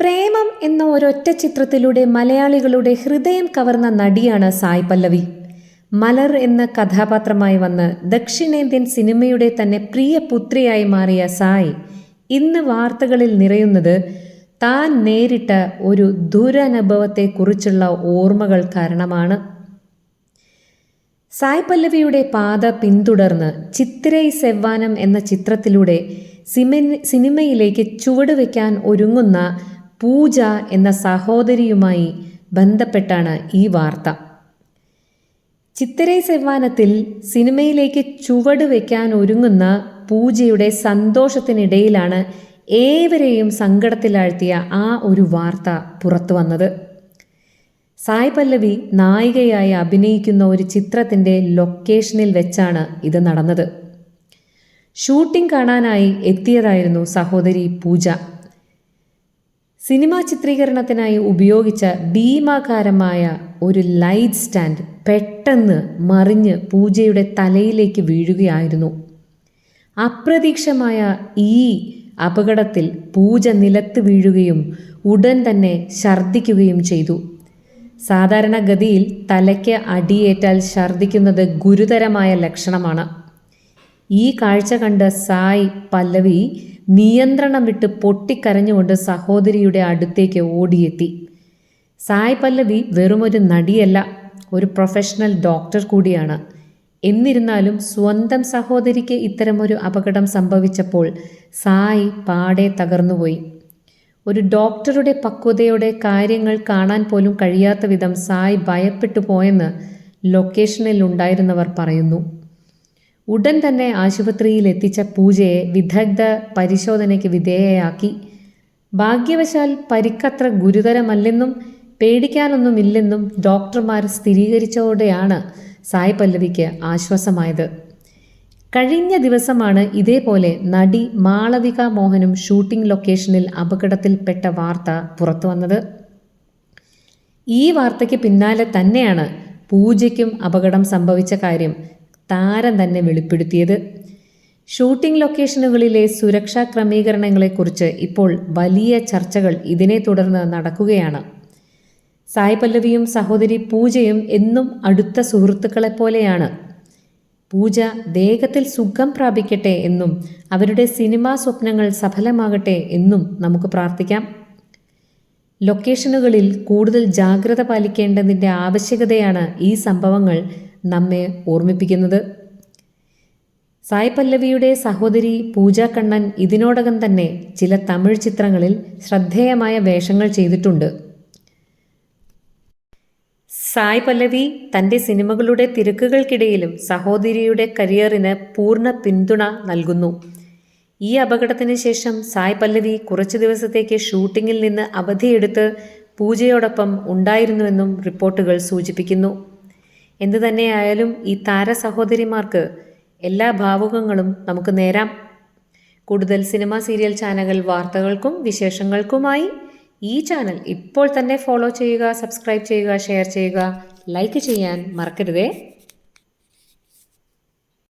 പ്രേമം എന്ന ഒരൊറ്റ ചിത്രത്തിലൂടെ മലയാളികളുടെ ഹൃദയം കവർന്ന നടിയാണ് സായ് പല്ലവി. മലർ എന്ന കഥാപാത്രമായി വന്ന് ദക്ഷിണേന്ത്യൻ സിനിമയുടെ തന്നെ പ്രിയ പുത്രിയായി മാറിയ സായ് ഇന്ന് വാർത്തകളിൽ നിറയുന്നത് താൻ നേരിട്ട ഒരു ദുരനുഭവത്തെക്കുറിച്ചുള്ള ഓർമ്മകൾ കാരണമാണ്. സായ് പല്ലവിയുടെ പാത പിന്തുടർന്ന് ചിത്തിരൈ സെവ്വാനം എന്ന ചിത്രത്തിലൂടെ സിമ സിനിമയിലേക്ക് ചുവടുവെക്കാൻ ഒരുങ്ങുന്ന പൂജ എന്ന സഹോദരിയുമായി ബന്ധപ്പെട്ടാണ് ഈ വാർത്ത. ചിത്തരെ സെവ്വാനത്തിൽ സിനിമയിലേക്ക് ചുവട് വയ്ക്കാൻ ഒരുങ്ങുന്ന പൂജയുടെ സന്തോഷത്തിനിടയിലാണ് ഏവരെയും സങ്കടത്തിലാഴ്ത്തിയ ആ ഒരു വാർത്ത പുറത്തു വന്നത്. സായ് പല്ലവി നായികയായി അഭിനയിക്കുന്ന ഒരു ചിത്രത്തിന്റെ ലൊക്കേഷനിൽ വെച്ചാണ് ഇത് നടന്നത്. ഷൂട്ടിംഗ് കാണാനായി എത്തിയതായിരുന്നു സഹോദരി പൂജ. സിനിമാ ചിത്രീകരണത്തിനായി ഉപയോഗിച്ച ഭീമാകാരമായ ഒരു ലൈറ്റ് സ്റ്റാൻഡ് പെട്ടെന്ന് മറിഞ്ഞ് പൂജയുടെ തലയിലേക്ക് വീഴുകയായിരുന്നു. അപ്രതീക്ഷമായ ഈ അപകടത്തിൽ പൂജ നിലത്ത് വീഴുകയും ഉടൻ തന്നെ ഛർദ്ദിക്കുകയും ചെയ്തു. സാധാരണഗതിയിൽ തലയ്ക്ക് അടിയേറ്റാൽ ഛർദ്ദിക്കുന്നത് ഗുരുതരമായ ലക്ഷണമാണ്. ഈ കാഴ്ച കണ്ട സായ് പല്ലവി നിയന്ത്രണം വിട്ട് പൊട്ടിക്കരഞ്ഞുകൊണ്ട് സഹോദരിയുടെ അടുത്തേക്ക് ഓടിയെത്തി. സായ് പല്ലവി വെറുമൊരു നടിയല്ല ഒരു പ്രൊഫഷണൽ ഡോക്ടർ കൂടിയാണ്. എന്നിരുന്നാലും സ്വന്തം സഹോദരിക്ക് ഇത്തരമൊരു അപകടം സംഭവിച്ചപ്പോൾ സായി പാടെ തകർന്നുപോയി. ഒരു ഡോക്ടറുടെ പക്വതയോടെ കാര്യങ്ങൾ കാണാൻ പോലും കഴിയാത്ത വിധം സായ് ഭയപ്പെട്ടു പോയെന്ന് ലൊക്കേഷനിൽ ഉണ്ടായിരുന്നവർ പറയുന്നു. ഉടൻ തന്നെ ആശുപത്രിയിൽ എത്തിച്ച പൂജയെ വിദഗ്ധ പരിശോധനയ്ക്ക് വിധേയയാക്കി. ഭാഗ്യവശാൽ പരിക്കത്ര ഗുരുതരമല്ലെന്നും പേടിക്കാനൊന്നുമില്ലെന്നും ഡോക്ടർമാർ സ്ഥിരീകരിച്ചതോടെയാണ് സായ് പല്ലവിക്ക് ആശ്വാസമായത്. കഴിഞ്ഞ ദിവസമാണ് ഇതേപോലെ നടി മാളവിക മോഹനും ഷൂട്ടിംഗ് ലൊക്കേഷനിൽ അപകടത്തിൽപ്പെട്ട വാർത്ത പുറത്തുവന്നത് ഈ വാർത്തയ്ക്ക് പിന്നാലെ തന്നെയാണ് പൂജയ്ക്കും അപകടം സംഭവിച്ച കാര്യം താരം തന്നെ വെളിപ്പെടുത്തിയത്. ഷൂട്ടിംഗ് ലൊക്കേഷനുകളിലെ സുരക്ഷാ ക്രമീകരണങ്ങളെക്കുറിച്ച് ഇപ്പോൾ വലിയ ചർച്ചകൾ ഇതിനെ തുടർന്ന് നടക്കുകയാണ്. സായ് പല്ലവിയും സഹോദരി പൂജയും എന്നും അടുത്ത സുഹൃത്തുക്കളെപ്പോലെയാണ്. പൂജ വേഗത്തിൽ സുഖം പ്രാപിക്കട്ടെ എന്നും അവരുടെ സിനിമാ സ്വപ്നങ്ങൾ സഫലമാകട്ടെ എന്നും നമുക്ക് പ്രാർത്ഥിക്കാം. ലൊക്കേഷനുകളിൽ കൂടുതൽ ജാഗ്രത പാലിക്കേണ്ടതിന്റെ ആവശ്യകതയാണ് ഈ സംഭവങ്ങൾ. നമ്മെ ഓർമ്മിപ്പിക്കുന്നത്. സായ് പല്ലവിയുടെ സഹോദരി പൂജ കണ്ണൻ ഇതിനോടകം തന്നെ ചില തമിഴ് ചിത്രങ്ങളിൽ ശ്രദ്ധേയമായ വേഷങ്ങൾ ചെയ്തിട്ടുണ്ട്. സായ് പല്ലവി തന്റെ സിനിമകളുടെ തിരക്കുകൾക്കിടയിലും സഹോദരിയുടെ കരിയറിന് പൂർണ പിന്തുണ നൽകുന്നു. ഈ അപകടത്തിന് ശേഷം സായ് പല്ലവി കുറച്ചു ദിവസത്തേക്ക് ഷൂട്ടിങ്ങിൽ നിന്ന് അവധിയെടുത്ത് പൂജയോടൊപ്പം ഉണ്ടായിരുന്നുവെന്നും റിപ്പോർട്ടുകൾ സൂചിപ്പിക്കുന്നു. എന്തു തന്നെയായാലും ഈ താര സഹോദരിമാർക്ക് എല്ലാ ഭാവുകങ്ങളും നമുക്ക് നേരാം. കൂടുതൽ സിനിമ സീരിയൽ ചാനലുകൾ വാർത്തകൾക്കും വിശേഷങ്ങൾക്കുമായി ഈ ചാനൽ ഇപ്പോൾ തന്നെ ഫോളോ ചെയ്യുക സബ്സ്ക്രൈബ് ചെയ്യുക ഷെയർ ചെയ്യുക ലൈക്ക് ചെയ്യാൻ മറക്കരുതേ.